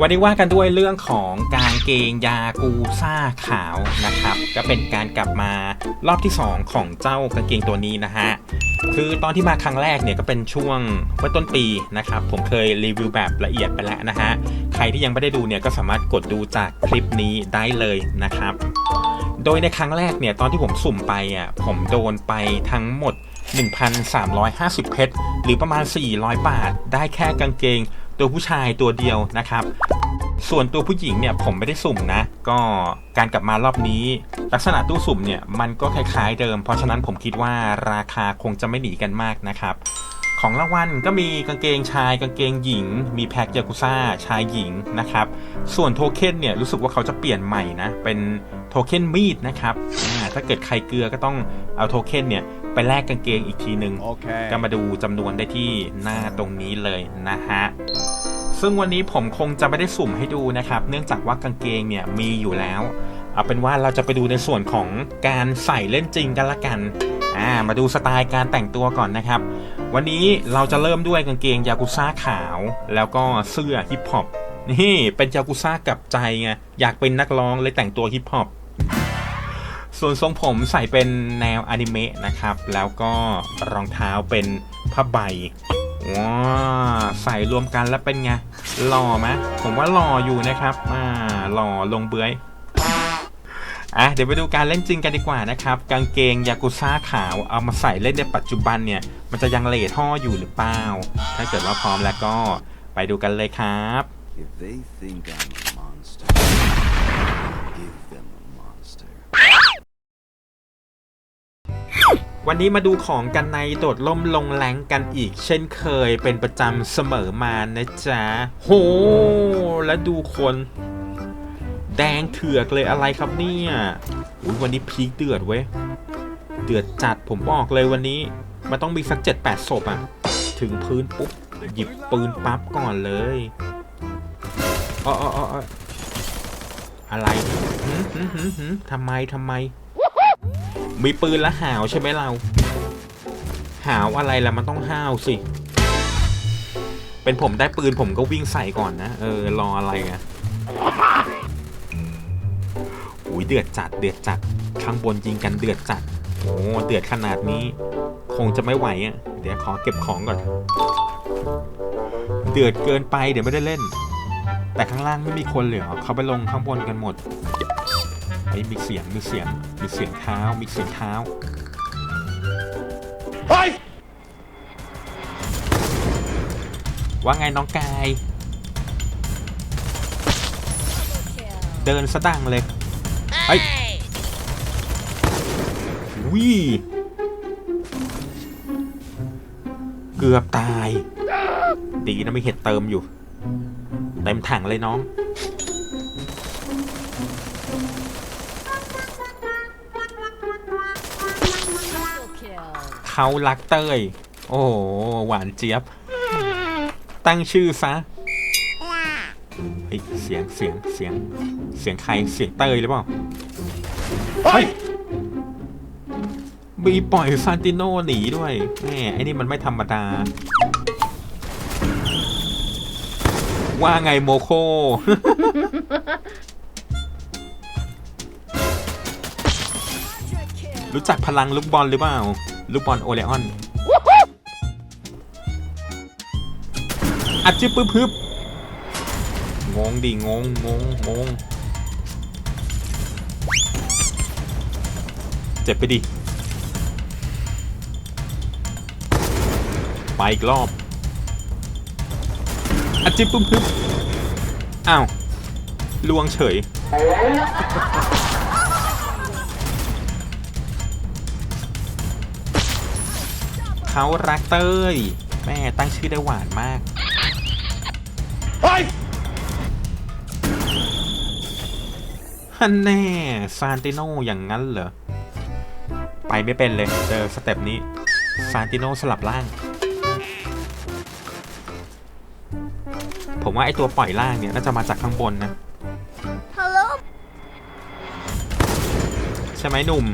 วันนี้ว่ากันด้วยเรื่องของกางเกงยากูซ่าขาวนะครับ ก็เป็นการกลับมารอบที่ 2 ของเจ้ากางเกงตัวนี้นะฮะ คือตอนที่มาครั้งแรกเนี่ยก็เป็นช่วงเมื่อต้นปีนะครับ ผมเคยรีวิวแบบละเอียดไปแล้วนะฮะ ใครที่ยังไม่ได้ดูเนี่ยก็สามารถกดดูจากคลิปนี้ได้เลยนะครับ โดยในครั้งแรกเนี่ยตอนที่ผมสุ่มไปอะผมโดนไปทั้งหมด 1,350 เพชรหรือประมาณ 400 บาท ได้แค่กางเกง ตัวผู้ชายตัวเดียวนะครับ ส่วนตัวผู้หญิงเนี่ยผมไม่ได้สุ่มนะ ก็การกลับมารอบนี้ ลักษณะตู้สุ่มเนี่ยมันก็คล้ายๆเดิม เพราะฉะนั้นผมคิดว่าราคาคงจะไม่หนีกันมากนะครับของรางวัลก็มีกางเกงชายกางเกงหญิง มีแพ็คยากุซ่าชายหญิงนะครับ ส่วนโทเค็นเนี่ยรู้สึกว่าเขาจะเปลี่ยนใหม่นะ เป็นโทเค็นมีดนะครับถ้าเกิดใครเกลือก็ต้องเอาโทเค็นเนี่ย ไปแลกกางเกงอีกทีหนึ่ง Okay. ก็มาดูจำนวนได้ที่หน้าตรงนี้เลยนะฮะซึ่งวันนี้ผมคงจะไม่ได้สุ่มให้ดูนะครับ เนื่องจากว่ากางเกงเนี่ยมีอยู่แล้ว เอาเป็นว่าเราจะไปดูในส่วนของการใส่เล่นจริงกันละกันอ่ามาดูสไตล์การแต่งตัวก่อนนะครับ วันนี้เราจะเริ่มด้วยกางเกงยากุซ่าขาว แล้วก็เสื้อฮิปฮอปนี่เป็นยากุซ่ากับใจไงอยากเป็นนักร้องเลยแต่งตัวฮิปฮอป ส่วนทรงผมใส่เป็นแนวอนิเมะนะครับ แล้วก็รองเท้าเป็นผ้าใบว้าใส่รวมกันแล้วเป็นไงหล่อไหมผมว่าหล่ออยู่นะครับอ่าหล่อลงเบื้อยอะเดี๋ยวไปดูการเล่นจริงกันดีกว่านะครับ กางเกงยากุซ่าขาวเอามาใส่เล่นในปัจจุบันเนี่ย มันจะยังเล่ท่ออยู่หรือเปล่า ถ้าเกิดว่าพร้อมแล้วก็ไปดูกันเลยครับ วันนี้มาดูของกันในโดดล่มลงแรงกันอีก เช่นเคยเป็นประจำเสมอมานะจ๊ะ โห แล้วดูคน แดงเถือกเลยอะไรครับเนี่ยวันนี้พีคเดือดเว้ย เดือดจัดผมบอกเลยวันนี้ มันต้องมีสักเจ็ดแปดศพอะถึงพื้นปุ๊บ หยิบปืนปั๊บก่อนเลยอ๋ออ๋อออออะไรหืมหืมหืมหืมทำไมทำไม มีปืนแล้วหาวใช่ไหมเรา หาวอะไรล่ะมันต้องห้าวสิ เป็นผมได้ปืนผมก็วิ่งใส่ก่อนนะ เออ รออะไรอะอุ้ยเดือดจัด เดือดจัด ข้างบนยิงกันเดือดจัด โอ้เดือดขนาดนี้ คงจะไม่ไหวอะ่ะ เดี๋ยวขอเก็บของก่อน เดือดเกินไปเดี๋ยวไม่ได้เล่น แต่ข้างล่างไม่มีคนเลยเหรอเขาไปลงข้างบนกันหมด ฮ้ยมีเสียงมีเสียงมีเสียงเท้ามีเสียงเท้าเฮ้ยว่าไงน้องกาย เดินสะดังเลยเฮ้ยวิเกือบตาย ดีนะไม่เห็ดเติมอยู่ เต็มถังเลยน้อง เขารักเต้ย โอ้โหหวานเจี๊ยบ ตั้งชื่อซะเฮ้ยเสียงเสียงเสียงเสียงใครเสียงเต้ยหรือเปล่าเฮ้ยมีปล่อยซานติโนหนีด้วยแหมไอ้นี่มันไม่ธรรมดา ว่าไงโมโค รู้จักพลังลูกบอลหรือเปล่า ลูกบอลโอเลออนอัดจิ๊บปึ๊บปึ๊บงงดิงงงงงงเจ็บไปดิไปอีกรอบอัดจิ๊บปึ๊บปึ๊บอ้าวลวงเฉย เขารักเต้ย แม่ตั้งชื่อได้หวานมากเฮ้ยฮันแน่ซานติโนอย่างนั้นเหรอ ไปไม่เป็นเลย เจอสเต็ปนี้ ซานติโนสลับล่าง ผมว่าไอตัวปล่อยล่างเนี่ย น่าจะมาจากข้างบนนะ Hello ใช่ไหมหนุ่ม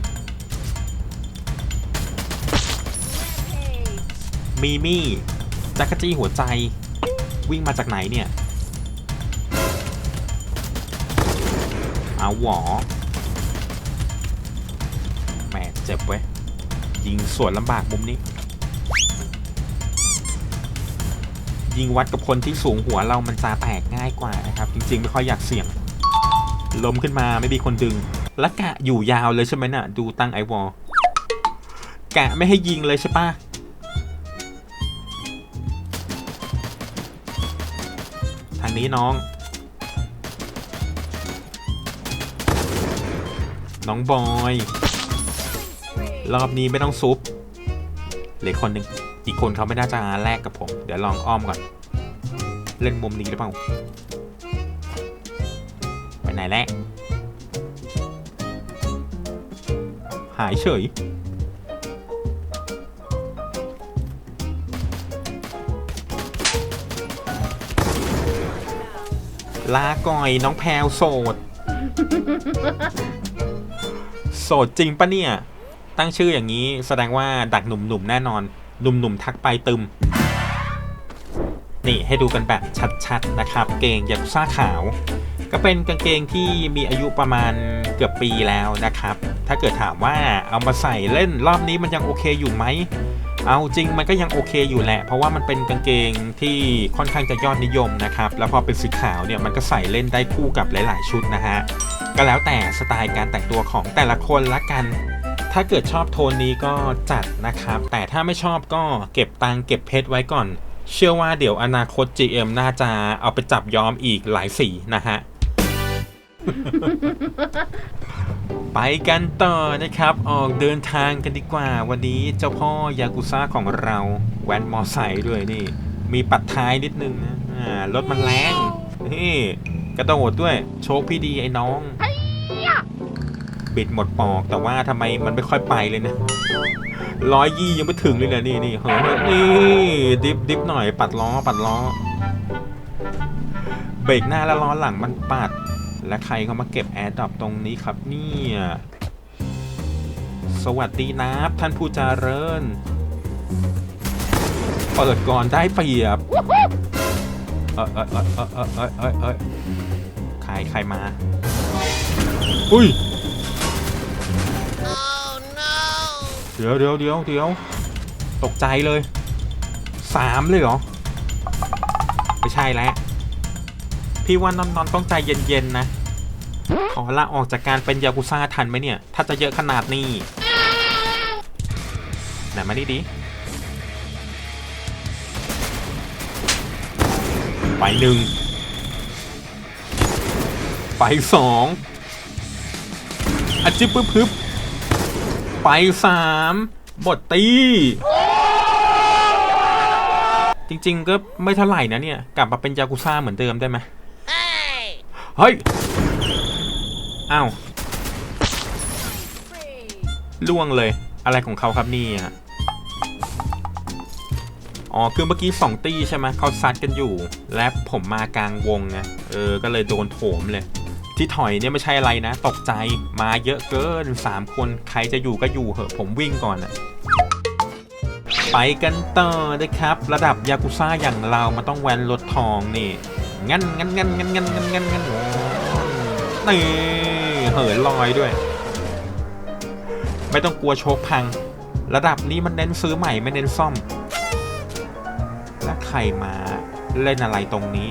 มีมี่จักรจี้หัวใจ วิ่งมาจากไหนเนี่ย เอาหวอแหมเจ็บเว้ย ยิงสวนลำบากมุมนี้ ยิงวัดกับคนที่สูงหัวเรามันจะแตกง่ายกว่านะครับ จริงๆ ไม่ค่อยอยากเสี่ยงล้มขึ้นมาไม่มีคนดึง แล้วกะอยู่ยาวเลยใช่ไหมน่ะ ดูตั้งไอวอลกะไม่ให้ยิงเลยใช่ปะางนี้น้อง น้องบอย รอบนี้ไม่ต้องซุปเหลือคนหนึ่งอีกคนเขาไม่น่าจะแลกกับผม เดี๋ยวลองอ้อมก่อน เล่นมุมนี้หรือเปล่าไปไหนแล้วหายเฉย ลาก่อยน้องแพลวโสด โสดจริงปะเนี่ย ตั้งชื่ออย่างนี้แสดงว่าดักหนุ่มๆแน่นอน หนุ่มๆทักไปตึม นี่ให้ดูกันแบบชัดๆนะครับ เกงยากุซ่าขาว ก็เป็นกางเกงที่มีอายุประมาณเกือบปีแล้วนะครับ ถ้าเกิดถามว่าเอามาใส่เล่นรอบนี้มันยังโอเคอยู่ไหม เอาจริงมันก็ยังโอเคอยู่แหละ เพราะว่ามันเป็นกางเกงที่ค่อนข้างจะยอดนิยมนะครับ แล้วพอเป็นสีขาวเนี่ยมันก็ใส่เล่นได้คู่กับหลาย ๆ ชุดนะฮะ ก็แล้วแต่สไตล์การแต่งตัวของแต่ละคนละกัน ถ้าเกิดชอบโทนนี้ก็จัดนะครับ แต่ถ้าไม่ชอบก็เก็บตังเก็บเพชรไว้ก่อน เชื่อว่าเดี๋ยวอนาคต GM น่าจะเอาไปจับย้อมอีกหลายสีนะฮะ ไปกันต่อนะครับ ออกเดินทางกันดีกว่า วันนี้เจ้าพ่อยากุซ่าของเราแว้นมอไซค์ด้วยนี่ มีปัดท้ายนิดนึงนะอ่ารถมันแรงนี่กระโดดด้วย โชคพี่ดีไอ้น้อง บิดหมดปอกแต่ว่าทำไมมันไม่ค่อยไปเลยนะร้อยยี่ยังไม่ถึงเลยนะนี่นี่เฮ้ยนี่ดิฟดิฟหน่อยปัดล้อปัดล้อเบรกหน้าแล้วล้อหลังมันปัด และใครเขามาเก็บแอร์ดับตรงนี้ครับเนี่ยสวัสดีนะท่านผู้จาเริญ เปิดก่อนได้เปรียบ เอ้ยเอ้ยเอ้ยเอ้ยเอ้ยเอ้ยเอ้ใครใครมา อุ้ยเดี๋ยวเดี๋ยวเดี๋ยวเดี๋ยวตกใจเลยสามเลยเหรอ ไม่ใช่แล้ว พี่ว่านอนนอนต้องใจเย็นๆนะ ขอลาออกจากการเป็นยากุซ่าทันไหมเนี่ย ถ้าจะเยอะขนาดนี้ไหนมานี่ดิไปหนึ่งไปสองอาจิบปึ๊บปึ๊บไปสามบทตี จริงๆก็ไม่เท่าไหร่นะเนี่ย กลับมาเป็นยากุซ่าเหมือนเดิมได้ไหม เฮ้ย อ้าว ล่วงเลย อะไรของเขาครับนี่ยอ๋อ คือเมื่อกี้สองตีใช่ไหมเขาซัดกันอยู่ และผมมากลางวงไง เออ ก็เลยโดนโถมเลย ที่ถอยเนี่ยไม่ใช่อะไรนะ ตกใจ มาเยอะเกินสามคน ใครจะอยู่ก็อยู่เหอะ ผมวิ่งก่อนอะไปกันต่อนะครับ ระดับยากุซ่าอย่างเรา มันต้องแวนรถทองนี่ งั้นงั้นงั้นงั้นงั้นงั้นงั้นงั้น นี่เหินลอยด้วย ไม่ต้องกลัวโชคพัง ระดับนี้มันเน้นซื้อใหม่ไม่เน้นซ่อม แล้วใครมาเล่นอะไรตรงนี้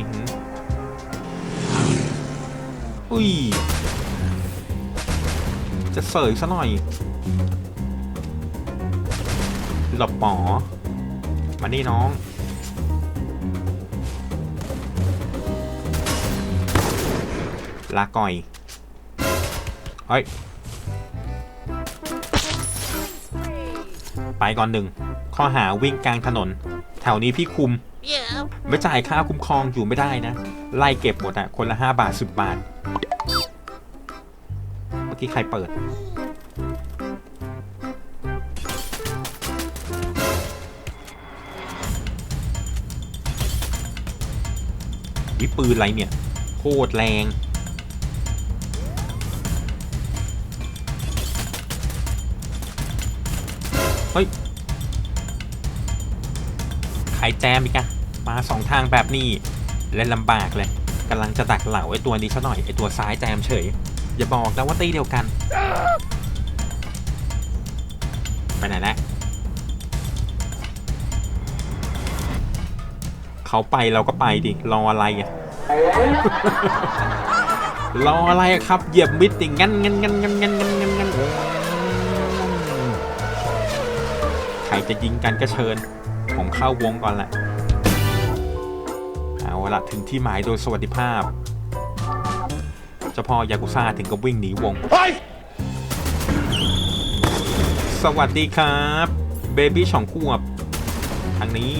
อุ้ย จะเสยซะหน่อยหลบหมอมานี่น้อง ลาก่อยเฮ้ยไปก่อนหนึ่งข้อหาวิ่งกลางถนน แถวนี้พี่คุม ไม่จ่ายค่าคุ้มครองอยู่ไม่ได้นะ ไล่เก็บหมดอะคนละ 5 บาท 10 บาท เมื่อกี้ใครเปิดวิปืนอะไรเนี่ย โคตรแรง เฮ้ยขายแจมอีกอะมาสองทางแบบนี้เล่ลำบากเลยกำลังจะดักเหล่าไอ้ตัวนี้ซะหน่อยไอ้ตัวซ้ายแจมเฉย อย่าบอกนะว่าตีเดียวกัน ไปไหนแล้เขาไปเราก็ไปดิรออะไรอะรออะไรครับเหยียบมิดติ่างงั้นงั้นงั้นงั้นงั้นงั้น จะยิงกันก็เชิญ ผมเข้าวงก่อนแหละ เอาละถึงที่หมายโดยสวัสดิภาพ เจ้าพ่อยากุซ่าถึงกับวิ่งหนีวง สวัสดีครับ เบบี้สองขวบ ทางนี้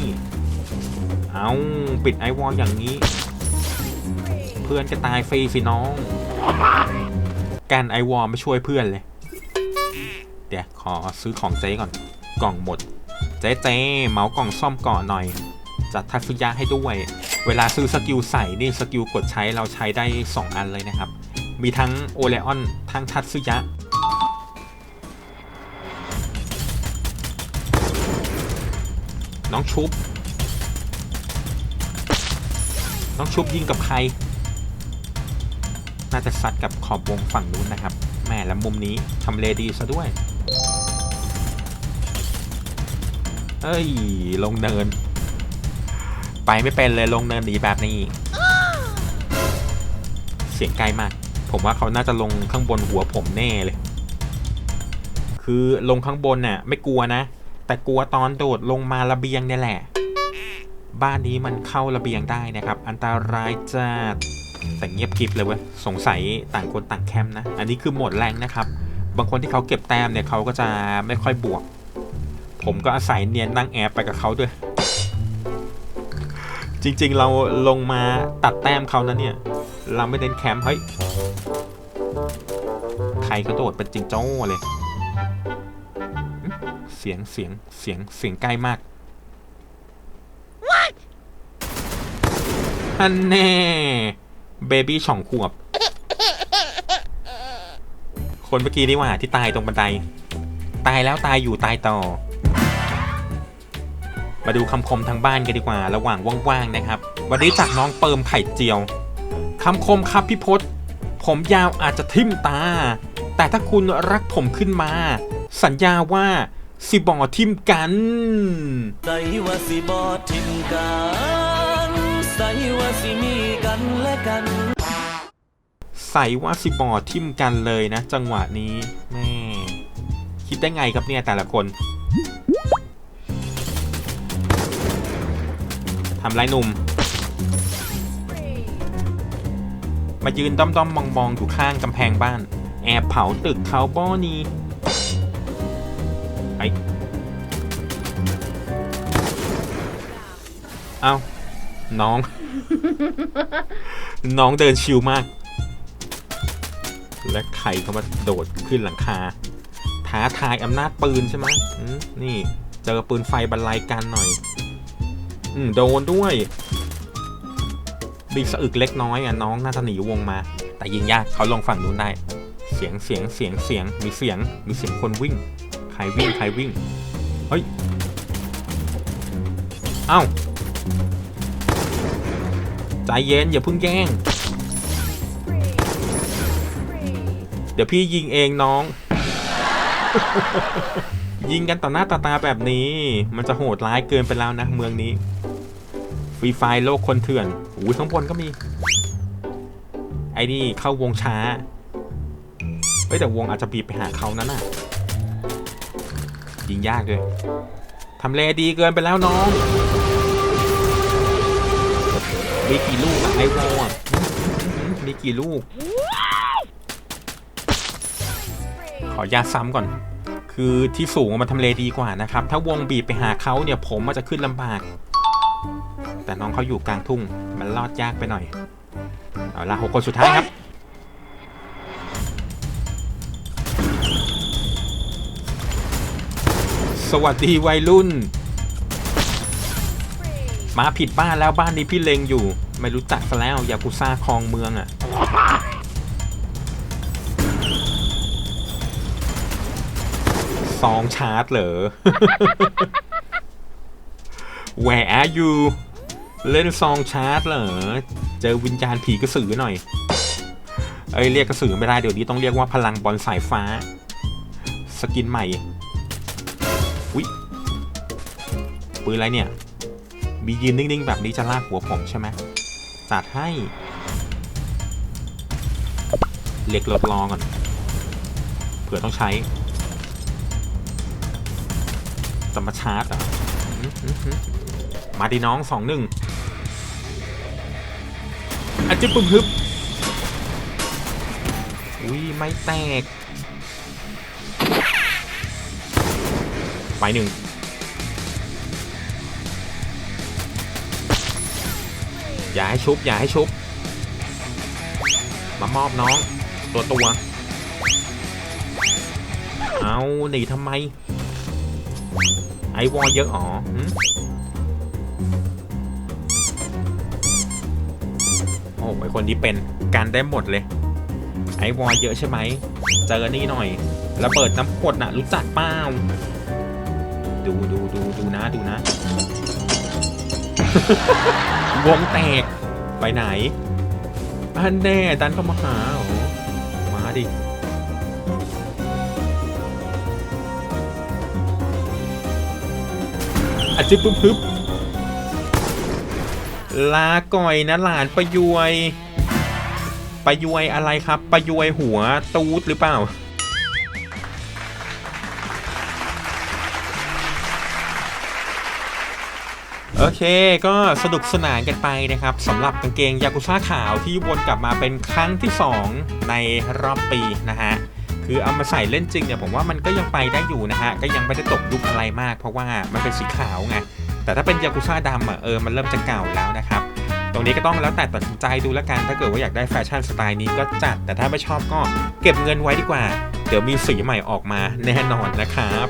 เอาปิดไอวอลอย่างนี้ เพื่อนก็ตายฟรีสิน้อง การไอวอลไม่ช่วยเพื่อนเลย เดี๋ยวขอซื้อของเจ๊ก่อน กล่องหมด เจ๊เจ๊เมากล่องซ่อมก่อนหน่อย จัดทัศยะให้ด้วย เวลาซื้อสกิลใส่นี่สกิลกดใช้เราใช้ได้ 2 อันเลยนะครับ มีทั้งโอเลออนทั้งทัศยะน้องชุบ น้องชุบยิงกับใคร น่าจะซัดกับขอบวงฝั่งนู้นนะครับ แม่และมุมนี้ทำเลดีซะด้วย เอ้ย ลงเนิน ไปไม่เป็นเลยลงเนินหนีแบบนี้ เสียงไกลมาก ผมว่าเขาน่าจะลงข้างบนหัวผมแน่เลย คือลงข้างบนน่ะ ไม่กลัวนะ แต่กลัวตอนโดดลงมาระเบียงเนี่ยแหละ บ้านนี้มันเข้าระเบียงได้นะครับ อันตรายจัดแต่เงียบกริบเลยเว้ย สงสัยต่างคนต่างแคมป์นะ อันนี้คือหมดแรงนะครับ บางคนที่เขาเก็บแต้มเนี่ยเขาก็จะไม่ค่อยบวก ผมก็อาศัยเนียนนั่งแอบไปกับเขาด้วย จริงๆเราลงมาตัดแต้มเขานะเนี่ย เราไม่เน้นแคมป์เฮ้ยใครก็โดดเป็นจิงโจ้เลยอื้อเสียงเสียงเสียงเสียงใกล้มากอันแน่เบบี้สองขวบ คนเมื่อกี้นี่หว่าที่ตายตรงบันได ตายแล้วตายอยู่ตายต่อ มาดูคำคมทางบ้านกันดีกว่า ระหว่างว่างๆนะครับ วันนี้จากน้องเปิมไข่เจียวคำคมครับพี่พศผมยาวอาจจะทิ่มตา แต่ถ้าคุณรักผมขึ้นมา สัญญาว่าสิบอทิมกันใส่ว่าสิบอทิมกันใส่ว่าสิมีกันและกันใส่ว่าสิบอทิมกันเลยนะ จังหวะนี้แม่คิดได้ไงครับเนี่ยแต่ละคน ทำไรหนุ่ม มายืนด้อมๆมองๆอยู่ข้างกำแพงบ้าน แอบเผาตึกเขาบ้อนีไอเอาน้อง น้องเดินชิวมาก และใครเขามาโดดขึ้นหลังคา ท้าทายอำนาจปืนใช่ไหมมนี่ เจอปืนไฟบรรลัยกันหน่อย อืมโดนด้วยบีสะอึกเล็กน้อยอะน้องน่าจะหนีวงมา แต่ยิงยากเขาลงฝั่งนู้นได้ เสียงเสียงเสียงเสียงมีเสียงมีเสียงคนวิ่งใครวิ่งใครวิ่งเฮ้ยเอ้าใจเย็นอย่าเพิ่งแย่งเดี๋ยวพี่ยิงเองน้อง ยิงกันต่อหน้าต่อตาแบบนี้ มันจะโหดร้ายเกินไปแล้วนะเมืองนี้ ฟรีไฟล์โลกคนเถื่อนอู้ยข้างบนก็มี ไอ้นี่เข้าวงช้า เฮ้ยแต่วงอาจจะบีบไปหาเขานั่นน่ะ ยิงยากด้วยทำเลดีเกินไปแล้วน้อง มีกี่ลูกอะไอวอลอะมีกี่ลูก ขอยาซ้ำก่อน คือที่สูงมันทำเลดีกว่านะครับ ถ้าวงบีบไปหาเขาเนี่ยผมมันจะขึ้นลำบาก แต่น้องเขาอยู่กลางทุ่ง มันลอดยากไปหน่อย เอาละหกคนสุดท้ายครับ สวัสดีวัยรุ่น มาผิดบ้านแล้วบ้านนี้พี่เลงอยู่ ไม่รู้จักซะแล้วยากุซ่าคลองเมืองอะ่ะซองชาร์จเหรอ Where are you เล่นซองชาร์จเหรอ เจอวิญญาณผีกระสือหน่อย เอ้ยเรียกกระสือไม่ได้เดี๋ยวนี้ต้องเรียกว่าพลังบอลสายฟ้า สกินใหม่ อุ๊ยปืนอะไรเนี่ย มียืนนิ่งๆ แบบนี้จะลากหัวผมใช่ไหมจัดให้เรียกรถรอก่อน เผื่อต้องใช้จะมาชาร์จออืมาดีน้องสองหนึ่ง จิ๊บปุ๊บฮึบอุ้ยไม่แตกไปหนึ่งอย่าให้ชุบ อย่าให้ชุบ มามอบน้อง ตัวตัว เอาหนีทำไม ไอวอเยอะอ๋อ หืมโอ้ไอคนนี้เป็นการได้หมดเลย ไอวอลเยอะใช่ไหม เจอนี่หน่อยระเบิดน้ำกดน่ะรู้จักเปล่าดูดูดูดูนะดูนะ วงแตก ไปไหน อันแน่ดันเข้ามาหาโอ้มาดิอาจิบปุ๊บปึ๊บ ลาก่อยนะหลานประยวยประยวยอะไรครับประยวยหัวตูดหรือเปล่า โอเคก็สนุกสนานกันไปนะครับสำหรับกางเกงยากุซ่าขาวที่วนกลับมาเป็นครั้งที่ 2 ในรอบปีนะฮะคือเอามาใส่เล่นจริงเนี่ยผมว่ามันก็ยังไปได้อยู่นะฮะ ก็ยังไม่ได้ตกยุคอะไรมาก เพราะว่ามันเป็นสีขาวไง แต่ถ้าเป็นยากุซ่าดำอะเออมันเริ่มจะเก่าแล้วนะครับ ตรงนี้ก็ต้องแล้วแต่ตัดสินใจดูแล้วกันถ้าเกิดว่าอยากได้แฟชั่นสไตล์นี้ก็จัด แต่ถ้าไม่ชอบก็เก็บเงินไว้ดีกว่า เดี๋ยวมีสีใหม่ออกมาแน่นอนนะครับ